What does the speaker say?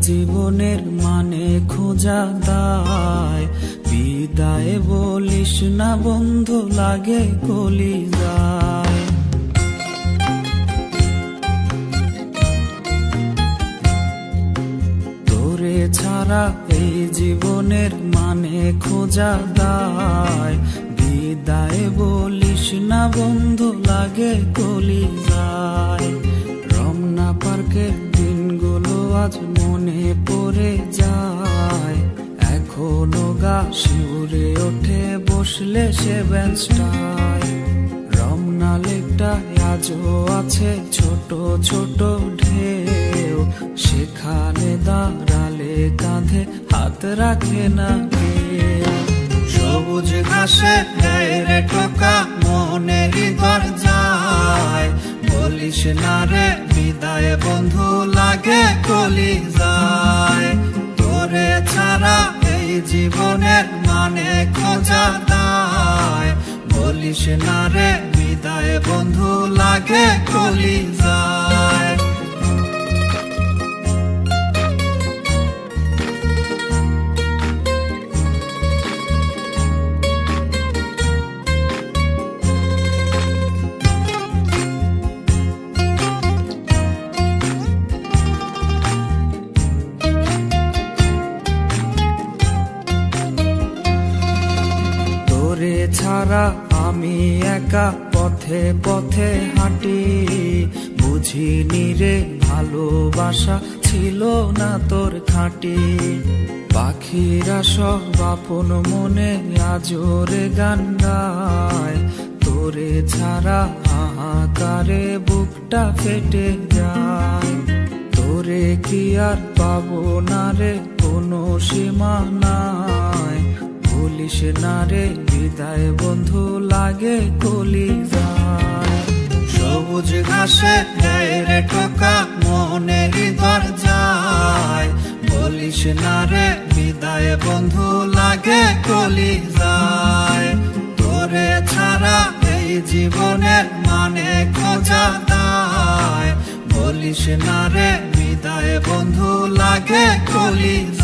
জীবনের মানে খোঁজা দায়। বিদায় বলিস না বন্ধু, লাগে কলি যায় তোরে ছাড়া এই জীবনের মানে খোঁজা দায়। পড়ে যায়। এখনও গা শিউরে ওঠে, বসলে সে বেঞ্চটায় রমনা লেকটা আজও আছে ছোট ছোট ঢেউ। সেখানে দাঁড়ালে কাঁধে হাত রাখে না সবুজ ঘাসে রে টোকা মনের দরজায়। বলিস না রে, বিদায় বন্ধু লাগে কলি যায় ছাড়া এই জীবনের মানে খোঁজা দায় বলিস না রে বিদায় বন্ধু লাগে কলি তোরে ছাড়া আমি একা পথে পথে হাঁটি। বুঝিনি রে, ভালোবাসা ছিল না তোর খাঁটি। পাখিরা সব আপন মনে আজরে গান গায়। তোরে ছাড়া হাহাকারে বুকটা ফেটে যায়। তোরে কি আর পাবো না রে, কোনো সীমা নাই বলিস না রে বিদায় বন্ধু লাগে কলি যায় সবুজ ঘাসে রে টোকা মনের দরজায়। বলিস না রে বিদায় বন্ধু লাগে কলি যায় তোরে ছাড়া এই জীবনের মানে খোঁজা দায়। বলিস না রে বিদায় বন্ধু লাগে কলি যায়